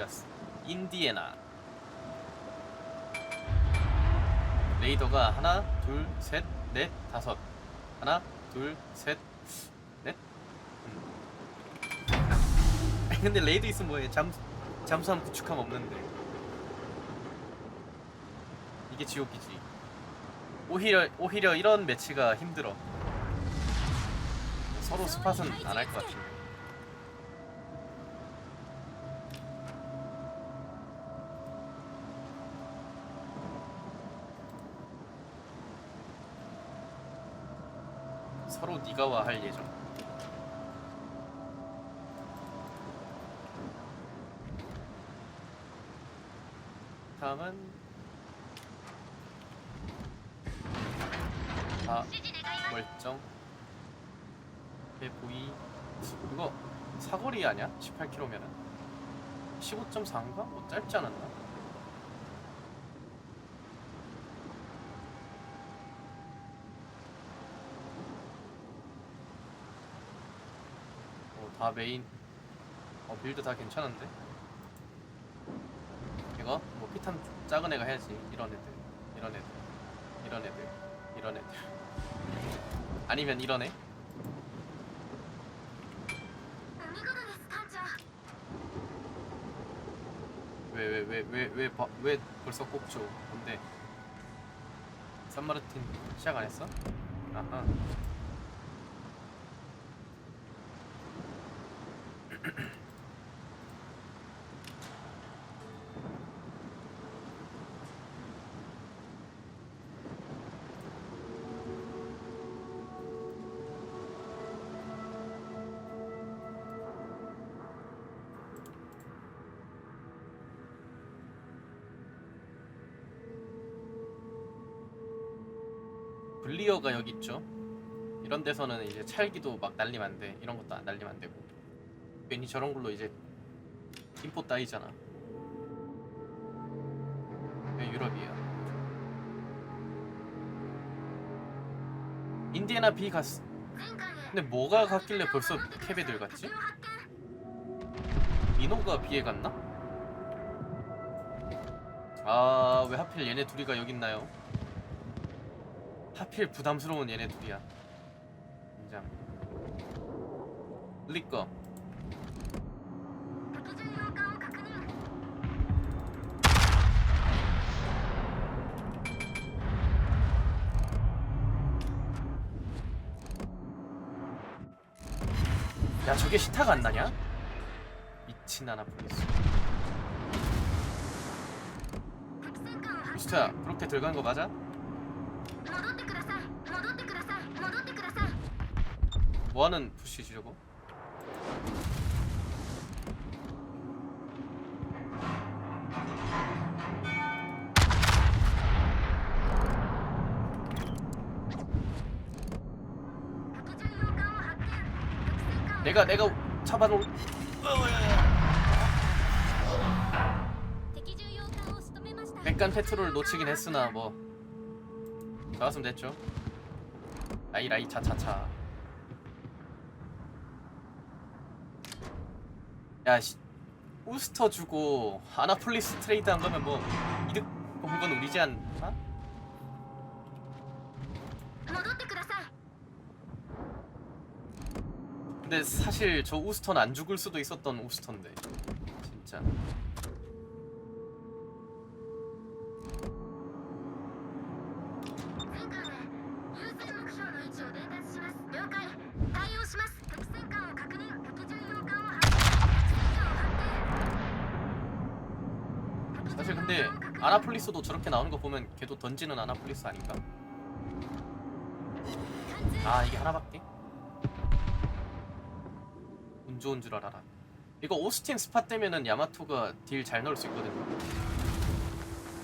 카인자스 인디애나. 레이더가 하나 둘셋넷 다섯. 하나 둘셋넷. 음. 근데 레이더 있으면 뭐해? 잠 잠수함 구축함 없는데. 이게 지옥이지. 오히려 오히려 이런 매치가 힘들어. 서로 스팟은 안 할 것 같은데 서로 니가와 할 예정. 다음은 아 멀쩡 배보이 이거 사거리 아니야? 18km면은 15.4인가? 뭐 짧지 않았나? 다 메인. 어 빌드 다 괜찮은데? 이거? 뭐 피탄 작은 애가 해야지. 이런 애들. 이런 애들. 이런 애들. 이런 애들. 아니면 이런 애 왜 왜 왜 왜 왜 왜 벌써 꼽죠 근데? 산마르틴 시작 안 했어? 아하. 블리어가 여기 있죠. 이런 데서는 이제 찰기도 막 날리면 안 돼. 이런 것도 안 날리면 안 되고. 괜히 저런 걸로 이제 김포 따이잖아 유럽이에요 인디애나 비 갔... 근데 뭐가 갔길래 벌써 캐베들 갔지? 민호가 비에 갔나? 아 왜 하필 얘네 둘이가 여기 있나요? 하필 부담스러운 얘네 둘이야 인장 리꺼 그게 시타가 안 나냐? 미친 아나폴리스 시타 그렇게 들어간 거 맞아? 뭐하는 부시지 저거? 바로 백간 페트롤 놓치긴 했으나 뭐. 나왔으면 됐죠. 라이 라이 차차차. 야 씨, 우스터 주고 아나폴리스 트레이드 한 거면 뭐 이득 본건 우리지 않나? 근데 사실 저 우스턴 안 죽을 수도 있었던 우스턴데 진짜 사실 근데 아나폴리스도 저렇게 나오는 거 보면 걔도 던지는 아나폴리스 아닌가? 아 이게 하나밖에? 좋은 줄 알아라. 이거 오스틴 스팟 되면은 야마토가 딜 잘 넣을 수 있거든요.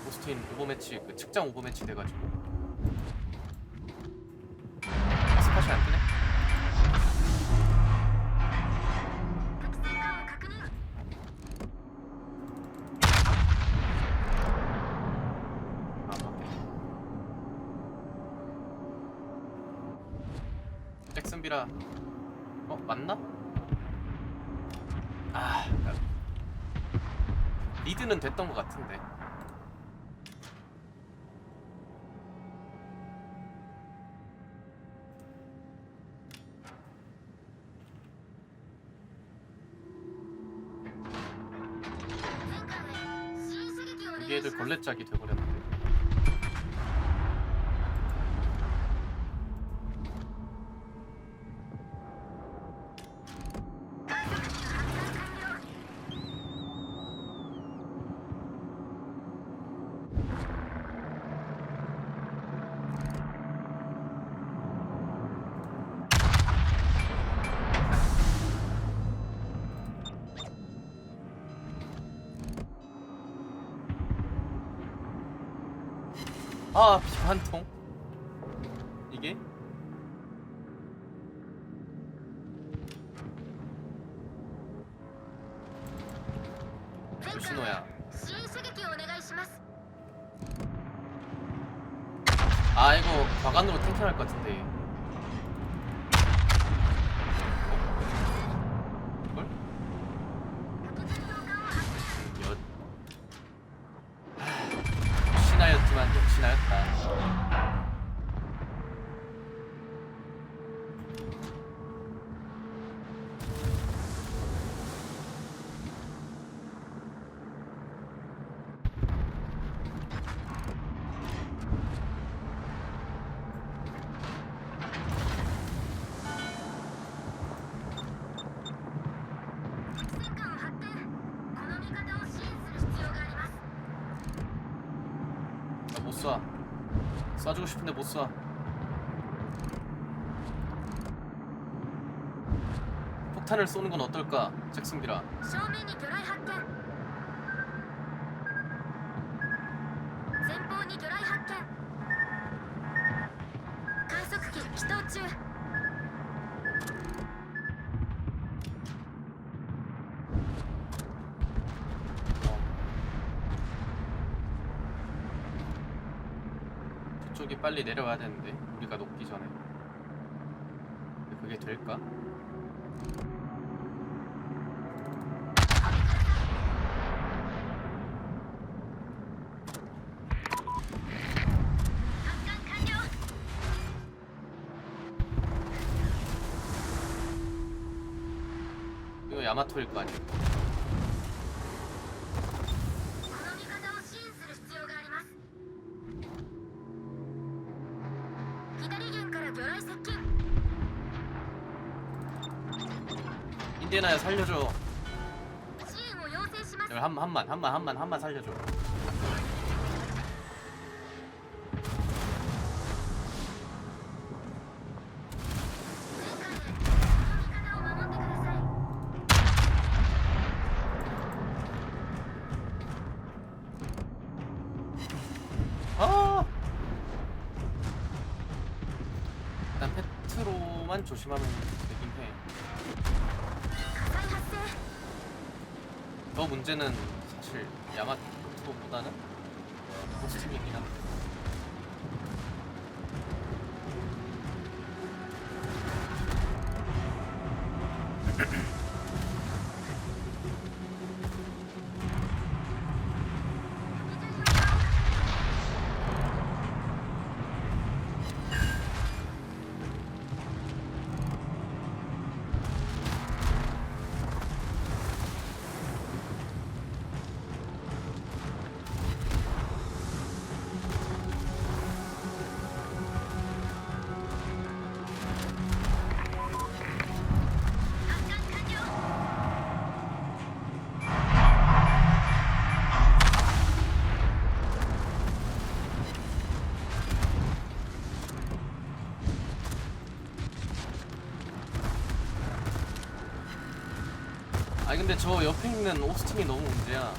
오스틴 오버매치 그 측장 오버매치 돼가지고. 아, 스팟이 안 뜨네? 잭슨비라. 어 맞나? 리드는 됐던 것 같은데. 애들 걸레짝이 돼버렸는 데. 아, 한 통. 쏴. 쏴주고 싶은데 못 쏴. 폭탄을 쏘는 건 어떨까, 잭슨비라. 正面に魚雷発見 저쪽이 빨리 내려와야 되는데 우리가 녹기 전에 그게 될까? 이거 야마토일 거 아니야? 인디나야 살려줘. 열 한, 한만, 한만, 한만, 한만 살려줘. 아! 조심하면 더 문제는 사실 야마토보다는 호스팅이긴 한데.発 근데 저 옆에 있는 오스틴이 너무 문제야.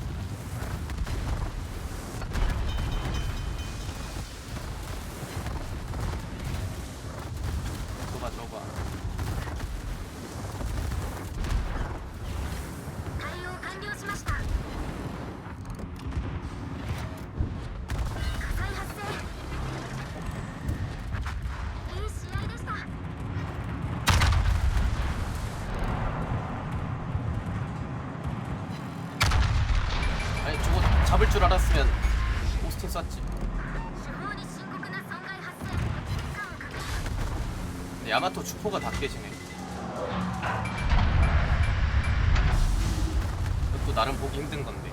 줄 알았으면 오스틴 쐈지. 근데 야마토 축포가 다 깨지네. 이것도 나름 보기 힘든 건데.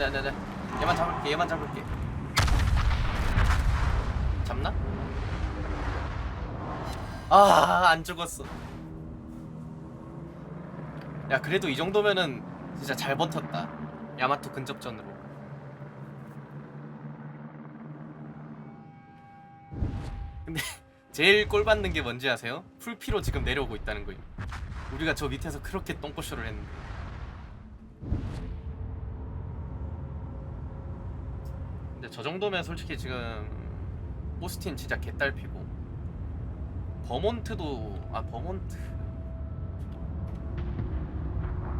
안돼 안돼 안돼. 얘만 잡을게 얘만 잡을게. 잡나? 아 안 죽었어. 야 그래도 이 정도면은 진짜 잘 버텼다. 야마토 근접전으로. 근데 제일 꼴 받는 게 뭔지 아세요? 풀피로 지금 내려오고 있다는 거임 우리가 저 밑에서 그렇게 똥꼬쇼를 했는데 근데 저 정도면 솔직히 지금 오스틴 진짜 개딸피고 버몬트도 아 버몬트.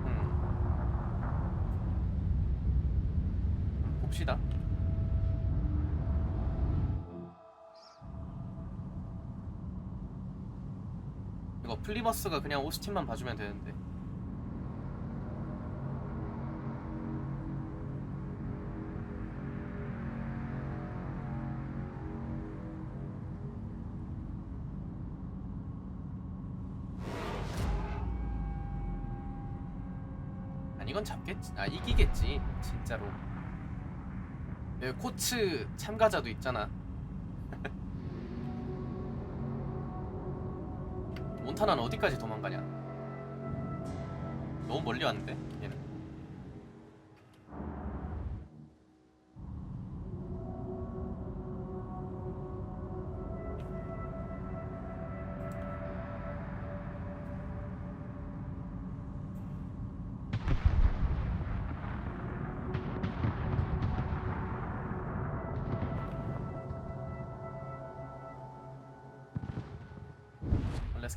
음. 봅시다. 이거 플리버스가 그냥 오스틴만 봐주면 되는데 이건 잡겠지. 아 이기겠지. 진짜로. 여기 코츠 참가자도 있잖아. 몬타나는 어디까지 도망가냐? 너무 멀리 왔는데 얘는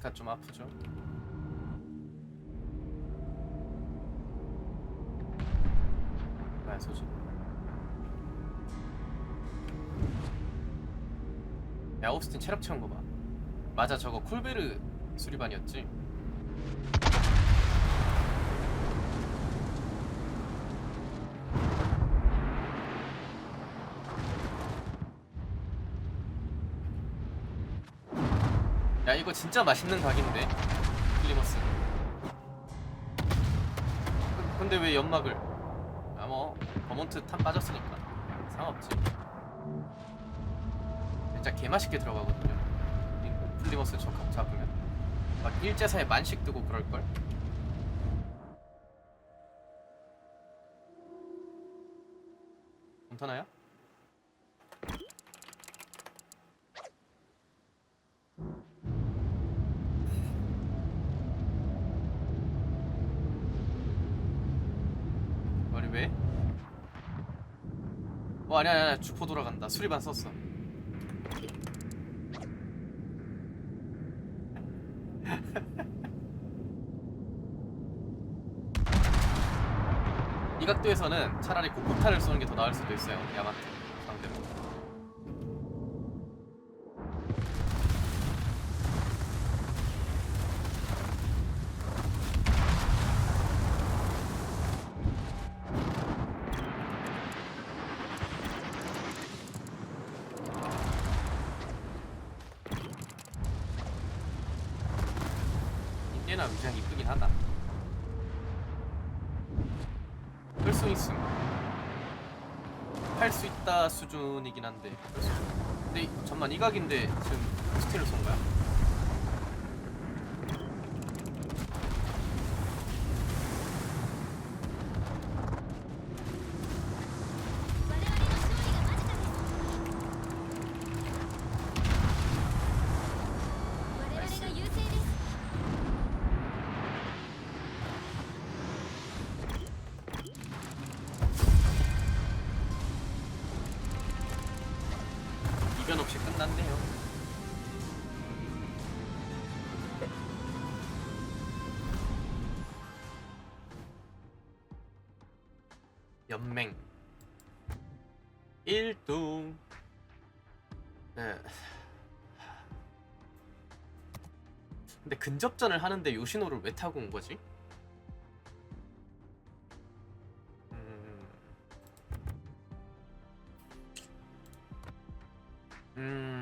알래스카 좀 아프죠? 뭐야 소지 야 오스틴 체력 채운 거 봐. 맞아 저거 콜베르 수리반이었지 야 이거 진짜 맛있는 각인데. 클리머스. 그- 근데 왜 연막을? 아뭐 버몬트 탄 빠졌으니까. 상관없지. 진짜 개맛있게 들어가거든요. 이 플리머스 저각 잡으면. 막 일제사에 만식 뜨고 그럴걸? 괜찮아요? 머리 왜? 어 아니야 아니야 주포 돌아간다. 수리반 썼어. 이 각도에서는 차라리 고폭탄을 쏘는 게 더 나을 수도 있어요 야마토 할수 있음 할 수 있다 수준이긴 한데 근데 이- 잠만 이 각인데 지금 스틸을 쏜 거야? 한데요. 연맹 1등 네. 근데 근접전을 하는데 요시노를 왜 타고 온 거지? 음. 음.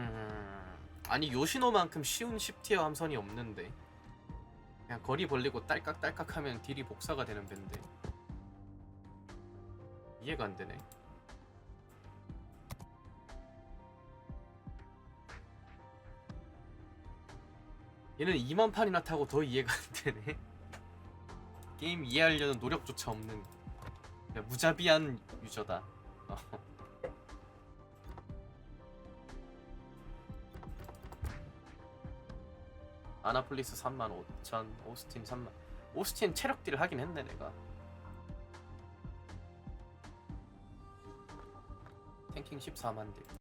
아니 요시노만큼 쉬운 10티어 함선이 없는데 그냥 거리 벌리고 딸깍딸깍 하면 딜이 복사가 되는 밴데 이해가 안 되네. 얘는 2만 판이나 타고 더 이해가 안 되네. 게임 이해하려는 노력조차 없는 무자비한 유저다. 아나폴리스 3만 5천, 오스틴 3만. 오스틴 체력 딜을 하긴 했네 내가. 탱킹 14만 딜.